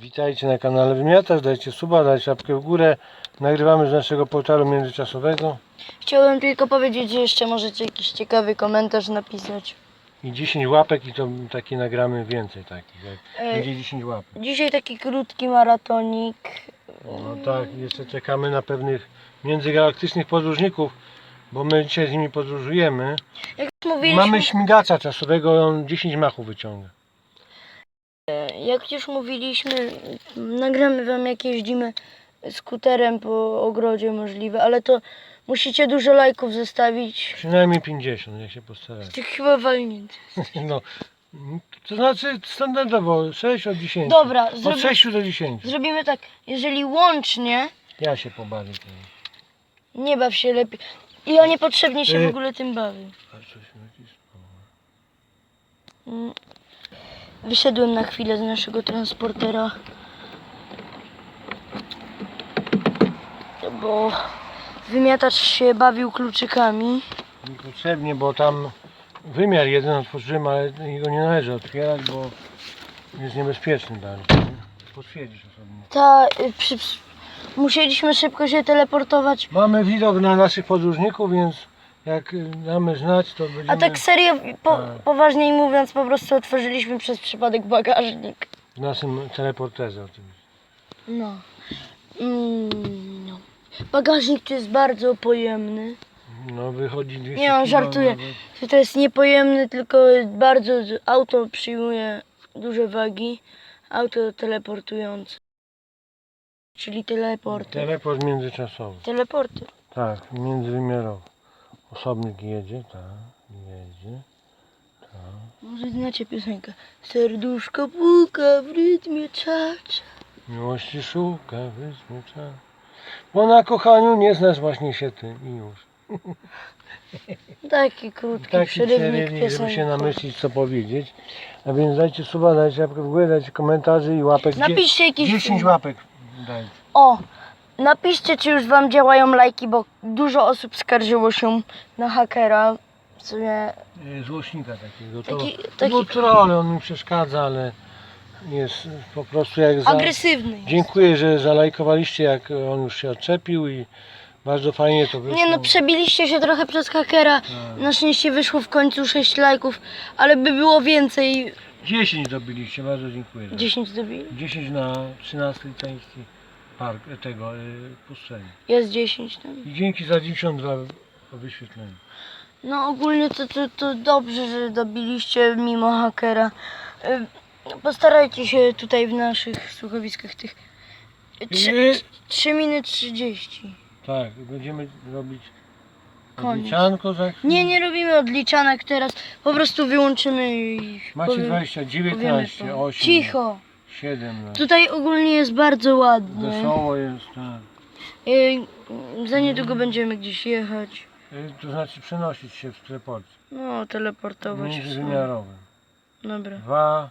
Witajcie na kanale Wymiatacz, dajcie suba, dajcie łapkę w górę. Nagrywamy z naszego portalu międzyczasowego Chciałbym tylko powiedzieć, że jeszcze możecie jakiś ciekawy komentarz napisać. i 10 łapek i to taki nagramy więcej takich. Jak E, będzie 10 łapek. Dzisiaj taki krótki maratonik. No tak, jeszcze czekamy na pewnych międzygalaktycznych podróżników, bo my dzisiaj z nimi podróżujemy. Jak mówiliśmy, Mamy śmigacza czasowego, on 10 machów wyciąga. Jak już mówiliśmy, nagramy wam jak jeździmy skuterem po ogrodzie możliwe, ale to musicie dużo lajków zostawić. Przynajmniej 50, jak się postarać. Tych chyba walnięty. No, to znaczy standardowo 6 od 10. Dobra, Od zrobi, 6 do 10. zrobimy tak, jeżeli łącznie, Ja się pobawię tym. nie baw się lepiej. I ja niepotrzebnie się Y- w ogóle tym bawię. A coś nacisnął. Mm. Wyszedłem na chwilę z naszego transportera. Bo wymiatacz się bawił kluczykami. Niepotrzebnie, bo tam wymiar jeden otworzyłem, ale jego nie należy otwierać, bo jest niebezpieczny dalej. Potwierdzisz osobnie. Ta, y, przy, musieliśmy szybko się teleportować. Mamy widok na naszych podróżników, więc jak damy znać, to będziemy A tak serio, po, Tak. poważniej mówiąc, po prostu otworzyliśmy przez przypadek bagażnik. w naszym teleporterze oczywiście. No. Mm, no. Bagażnik tu jest bardzo pojemny. No wychodzi 200 Nie, on kilo żartuje. że to jest niepojemny, tylko bardzo auto przyjmuje duże wagi. Auto teleportujące. Czyli teleporter. Teleport międzyczasowy. Teleporter. Tak, międzywymiarowy. Osobnik jedzie, tak, jedzie. Może znacie piosenkę. Serduszko puka w rytmie czacza. Miłości szuka, czas. Bo na kochaniu nie znasz właśnie się ty i już. Taki krótki Taki przerywnik przerywnik, żeby się namyślić co powiedzieć. A więc dajcie suba, dajcie łapkę w górę, dajcie komentarzy i łapek. Dzie- Napiszcie jakiś 10 film. łapek dajcie. O! Napiszcie, czy już wam działają lajki, bo dużo osób skarżyło się na hakera. W sumie E, Złośnika takiego. To, Taki- był troll, on mi przeszkadza, ale jest po prostu jak za... agresywny. jest. Dziękuję, że zalajkowaliście, jak on już się odczepił i bardzo fajnie to wyszło. Nie no, przebiliście się trochę przez hakera. Tak. Na szczęście wyszło w końcu 6 lajków, ale by było więcej. 10 dobiliście, bardzo dziękuję. za- 10 dobili? 10 na 13 części park, e, tego y, puszczenia. Jest 10 tam. I dzięki za 92 po wyświetleniu. No ogólnie to, to, to dobrze, że dobiliście mimo hakera. Y, Postarajcie się tutaj w naszych słuchowiskach tych. I- 3 minuty 30. Tak, będziemy robić Koniec. odliczanko za chwilę. Nie, nie robimy odliczanek teraz. Po prostu wyłączymy i. Macie powiem- 20, powiemy 19, to. 8, Cicho. 7. No. Tutaj ogólnie jest bardzo ładnie. Wesoło jest, tak. Y, Za niedługo będziemy gdzieś jechać. Y, To znaczy przenosić się w teleporcie No, teleportować się. międzywymiarowym. Dobra. Dwa,